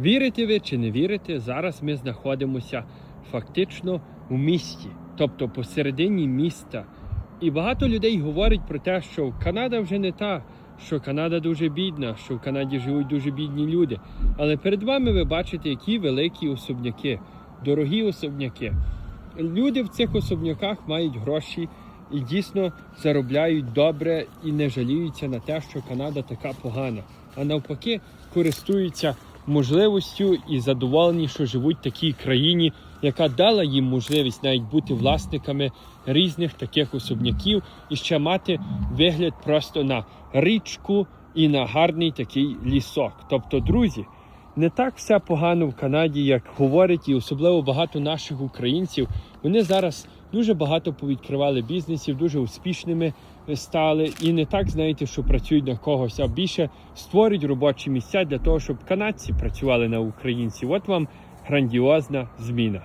Вірите ви чи не вірите, зараз ми знаходимося фактично у місті, тобто посередині міста. І багато людей говорить про те, що Канада вже не та, що Канада дуже бідна, що в Канаді живуть дуже бідні люди. Але перед вами ви бачите, які великі особняки, дорогі особняки. Люди в цих особняках мають гроші і дійсно заробляють добре і не жаліються на те, що Канада така погана, а навпаки, користуються можливістю і задоволені, що живуть в такій країні, яка дала їм можливість навіть бути власниками різних таких особняків і ще мати вигляд просто на річку і на гарний такий лісок. Тобто, друзі, не так все погано в Канаді, як говорять, і особливо багато наших українців. Вони зараз дуже багато повідкривали бізнесів, дуже успішними стали. І не так знаєте, що працюють на когось, а більше створюють робочі місця для того, щоб канадці працювали на українців. От вам грандіозна зміна.